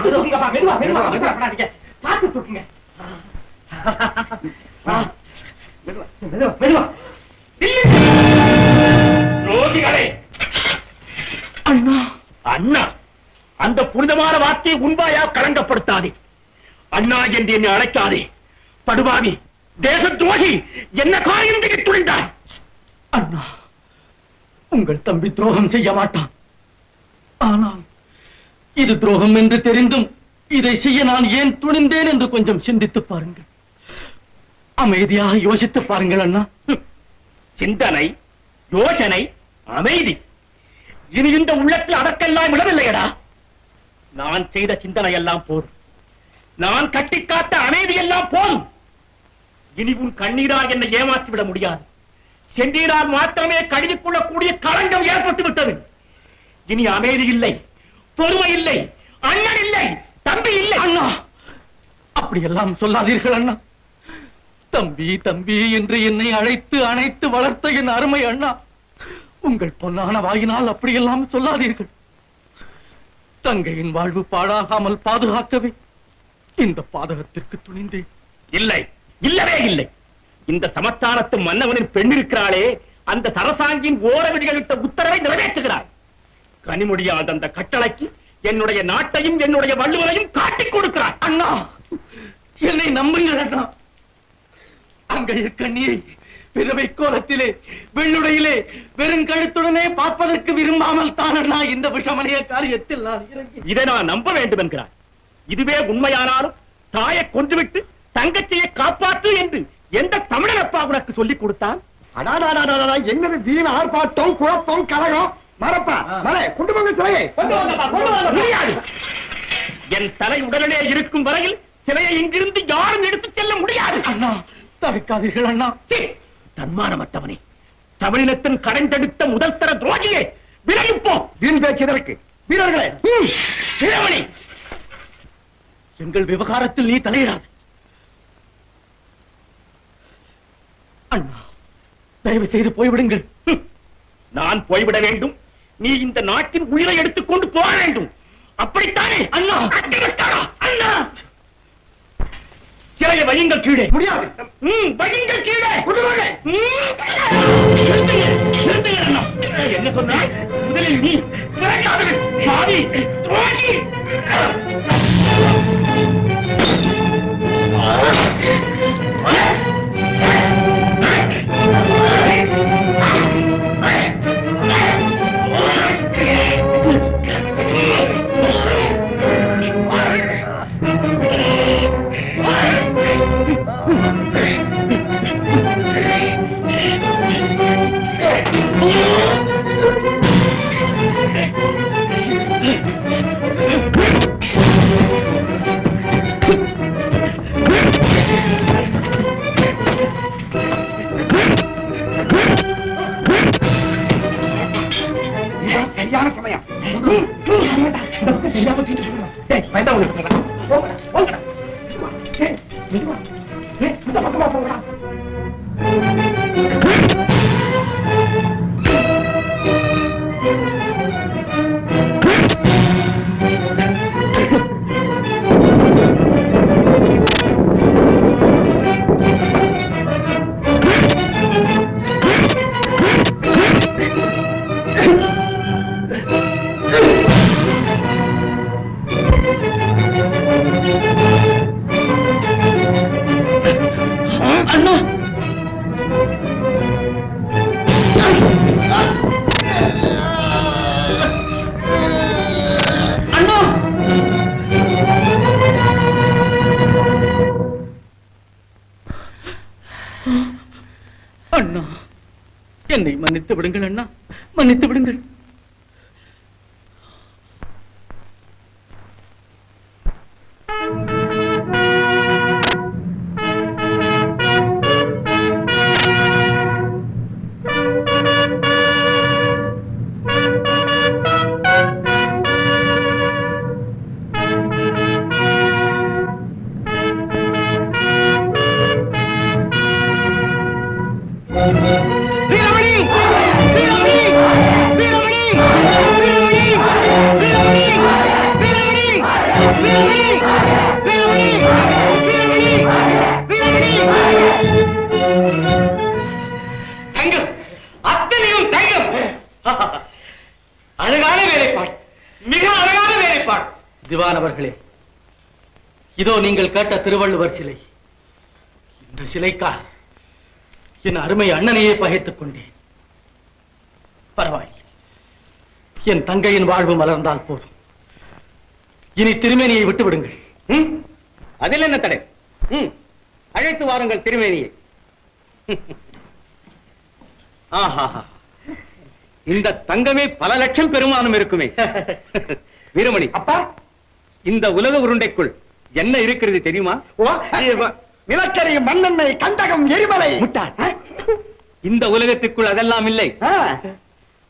பார்த்து தூக்குங்கப்பா மெதுவா மெதுவா மெதுவா பார்த்து தூக்குங்க. மெதுவா. மெதுவா மெதுவா. ரோகிகளே அண்ணா. அண்ணா அந்த புனிதமான வார்த்தையை உண்பாயா களங்கப்படுத்தாதே அண்ணா என்று என்னை அழைக்காதே. படுபாவி தேச துரோகி என்ன காரியம் துணிந்தாய் அண்ணா உங்கள் தம்பி துரோகம் செய்ய மாட்டான். ஆனால் இது துரோகம் என்று தெரிந்தும் இதை செய்ய நான் ஏன் துணிந்தேன் என்று கொஞ்சம் சிந்தித்து பாருங்கள். அமைதியாக யோசித்து பாருங்கள் அண்ணா. சிந்தனை யோசனை அமைதி. இனி இந்த உள்ளத்தில் அதற்கெல்லாம் விடவில்லையடா நான் செய்த சிந்தனை எல்லாம் போதும். நான் கட்டிக்காத்த அமைதி எல்லாம் போதும். இனி உன் கண்ணீரால் என்னை ஏமாற்றி விட முடியாது. சென்றீரால் மாத்திரமே கழுவிக் கொள்ளக்கூடிய களங்கம் ஏற்பட்டு விட்டது இனி அமைதி இல்லை. பொறுமை இல்லை அண்ணன் இல்லை தம்பி இல்லை. அண்ணா அப்படியெல்லாம் சொல்லாதீர்கள் அண்ணா. தம்பி தம்பி என்று என்னை அழைத்து அணைத்து வளர்த்த என் அருமை அண்ணா. உங்கள் பொன்னான வாயினால் அப்படியெல்லாம் சொல்லாதீர்கள். தங்கையின் வாழ்வு பாழாகாமல் பாதுகாக்கவே இந்த பாதகத்திற்கு துணிந்தேன். இல்லை இல்லவே இல்லை. இந்த சமஸ்தானத்து மன்னவனின் பெண் இருக்கிறாளே அந்த சரசாங்கியின் ஓரவிடிகளிட்ட உத்தரவை நிறைவேற்றுகிறாள் கனிமொழியால் அந்த கட்டளைக்கு என்னுடைய நாட்டையும் என்னுடைய வள்ளுவரையும் காட்டிக் கொடுக்கிறாள் அண்ணா என்னை நம்புங்கள் அண்ணா. அங்கைய கண்ணியை பிறவை கோலத்திலே வெள்ளுடையிலே வெறுங்கழுத்துடனே பார்ப்பதற்கு விரும்பாமல் தான் அண்ணா இந்த விஷமனைய காரியத்தில் நான் இறங்கி இதை நான் நம்ப வேண்டும் என்கிறார் இதுவே உண்மையானாலும் தாயை கொன்றுவிட்டு தங்கச்சியை காப்பாற்று என்று எந்த தமிழனப்பா உனக்கு சொல்லிக் கொடுத்தான்? அடாடாடாடாடா, என்னது வீண் ஆர்ப்பாட்டம் குழப்பம் கலகம்? மரப்பா மலை கொண்டு போங்க சிலையை. முடியாது. என் தலை உடலிலே இருக்கும் வரையில் சிலையை இங்கிருந்து யாரும் எடுத்துச் செல்ல முடியாது. அண்ணா தவிக்காதீர்கள் அண்ணா. தன்மானமற்றவனே. தமிழினத்தின் கடைந்தெடுத்த முதல் தர துரோகியே. விலகிப் போ வீண் பேச்சு இதற்கு வீரர்களே எங்கள் விவகாரத்தில் நீ தலையிடாது. அண்ணா தயவு செய்து போய்விடுங்கள். நான் போய்விட வேண்டும். நீ இந்த நாட்டின் உயிரை எடுத்துக்கொண்டு போக வேண்டும். அப்படித்தானே? அண்ணா! அக்கிரஸ்தாரா, அண்ணா. சிறைய வையுங்கள் கீழே. முடியாது. ம், வையுங்கள் கீழே. என்ன சொன்னாய் முதலில் நீ. சாதி. துரோகி. சரியான சமயம் டேய், உனக்கு சொல்றேன். போங்கடா, போங்கடா. இந்த பக்கமா போங்கடா. என்னை மன்னித்து விடுங்கள் அண்ணா. மன்னித்து விடுங்கள். இதோ நீங்கள் கேட்ட திருவள்ளுவர் சிலை. இந்த சிலைக்கா என் அருமை அண்ணனையே பகைத்துக் கொண்டேன். பரவாயில்லை. என் தங்கையின் வாழ்வு மலர்ந்தால் போதும். இனி திருமேனியை விட்டு விடுங்கள்? அதில் என்ன தடை? அழைத்து வாருங்கள் திருமேனியை. ஆஹாஹா இந்த தங்கமே பல லட்சம் பெருமானம் இருக்குமே. வீரமணி அப்பா! இந்த உலக உருண்டைக்குள் என்ன இருக்கிறது தெரியுமா? நிலக்கரி மண்ணெண்ணெய் கந்தகம் எரிமலை. இந்த உலகத்துக்குள் அதெல்லாம் இல்லை.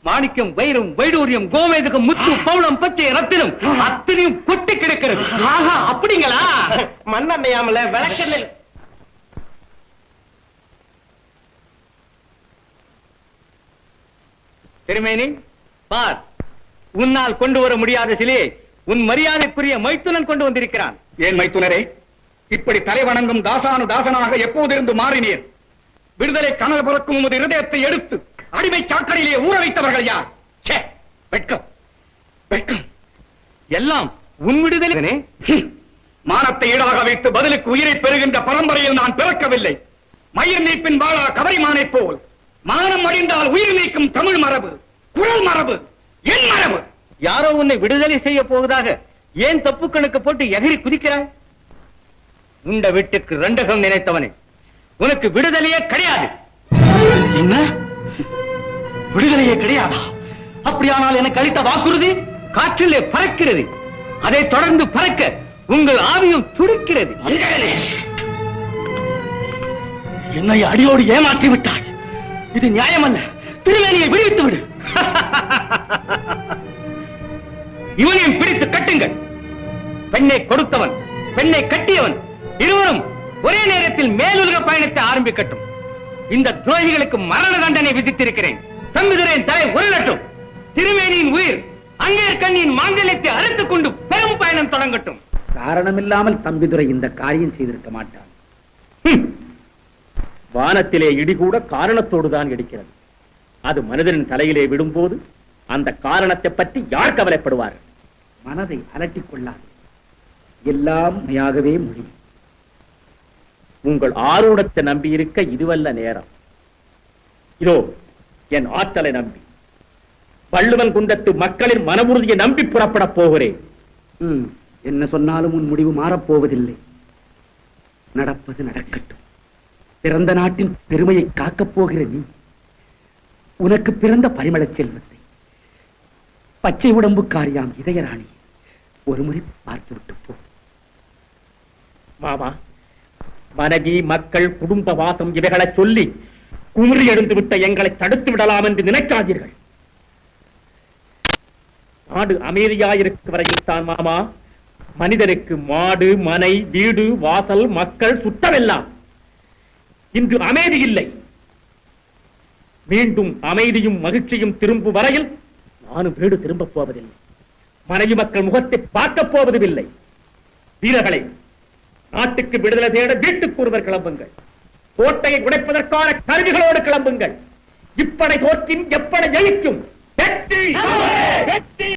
மாணிக்கம் வைரம் வைடூரியம் கோமேதகம் முத்து பவுளம் பச்சை ரத்தினம் அத்தனையும் கொட்டி கிடக்கிறது. ஆஹா அப்படிங்களா? மண்ணெண்ணெயாமல விளக்கெண்ணெய். திருமேனி பார். உன்னால் கொண்டு வர முடியாத சிலையை உன் மரியாதைக்குரிய மைத்துனன் கொண்டு வந்திருக்கிறான். ஏன் மைத்துனரே? இப்படி தலைவணங்கும் தாசானு தாசனாக எப்போதிருந்து மாறினீர்? விடுதலை கனல் பிறக்கும் உமது இருதயத்தை எடுத்து அடிமை சாக்கடையிலே ஊற வைத்தவர்கள் யார்? ச்சே வெட்கம் வெட்கம். எல்லாம் உன் விடுதலை. மானத்தை ஈடாக வைத்து பதிலுக்கு உயிரை பெறுகின்ற பரம்பரையில் நான் பிறக்கவில்லை. மயிர் நீப்பின் வாழா கவரிமானை போல். மானம் அழிந்தால் உயிர் நீக்கும் தமிழ் மரபு குரல் மரபு என் மரபு. யாரோ உன்னை விடுதலை செய்ய போவதாக ஏன் தப்பு கணக்கு போட்டு எகிரி குதிக்கிறாய்? உண்ட வீட்டுக்கு ரெண்டகம் நினைத்தவனே உனக்கு விடுதலையே கிடையாது. என்ன? விடுதலையே கிடையாதா? அப்படியானால் எனக்கு அளித்த வாக்குறுதி காற்றிலே பறக்கிறது. அதை தொடர்ந்து பறக்க உங்கள் ஆவியும் துடிக்கிறது. என்னை அடியோடு ஏமாற்றி விட்டாய். இது நியாயமல்ல. திருவேணியை விடுவித்து விடு. இவனையும் பிடித்து கட்டுங்கள். பெண்ணை கொடுத்தவன் பெண்ணை கட்டியவன் இருவரும் ஒரே நேரத்தில் மேலுலக பயணத்தை ஆரம்பிக்கட்டும். இந்த துரோகிகளுக்கு மரண தண்டனை விதித்திருக்கிறேன். தம்பிதுரையின் தலை உருளட்டும். திருமேனியின் உயிர் அங்கேற்கண்ணியின் மாங்கல்யத்தை அறுத்துக் கொண்டு பெரும் பயணம் தொடங்கட்டும். காரணமில்லாமல் தம்பிதுரை இந்த காரியம் செய்திருக்க மாட்டான். வானத்திலே இடி கூட காரணத்தோடு தான் இடிக்கிறது. அது மனிதனின் தலையிலே விடும்போது அந்த காரணத்தை பற்றி யார் கவலைப்படுவார்? மனதை அலட்டிக் கொள்ளாது. எல்லாம் மெய்யாகவே முடியும் உங்கள் ஆரூடத்தை நம்பி இருக்க இதுவல்ல நேரம். இதோ என் ஆற்றலை நம்பி. பள்ளுவன் குந்தத்து மக்களின் மனவுறுதியை நம்பி புறப்படப் போகிறேன். என்ன சொன்னாலும் உன் முடிவு மாறப்போவதில்லை நடப்பது நடக்கட்டும். பிறந்த நாட்டின் பெருமையை காக்கப் போகிற நீ உனக்கு பிறந்த பரிமளச் செல்வத்தை. பச்சை உடம்புக்காரியாம் இதயராணி. ஒரு முறை பார்த்துவிட்டு போ. மாமா மனைவி மக்கள் குடும்ப வாசம் இவைகளை சொல்லி குமரி எழுந்து விட்ட எங்களை தடுத்து விடலாம் என்று நினைக்காதீர்கள். நாடு அமைதியாயிருக்கும் வரையில் தான் மாமா. மனிதனுக்கு மாடு மனை வீடு வாசல் மக்கள் சுத்தமெல்லாம். இன்று அமைதி இல்லை. மீண்டும் அமைதியும் மகிழ்ச்சியும் திரும்பும் வரையில் நானும் வீடு திரும்பப் போவதில்லை. மனைவி மக்கள் முகத்தை பார்க்கப் போவதும் இல்லை வீரர்களே நாட்டுக்கு விடுதலை தேட வீட்டுக்கு ஒருவர் கிளம்புங்கள். கோட்டையை உடைப்பதற்கான கருவிகளோடு கிளம்புங்கள். இப்படை தோற்கின் எப்படை ஜெயிக்கும் வெற்றி! வெற்றி!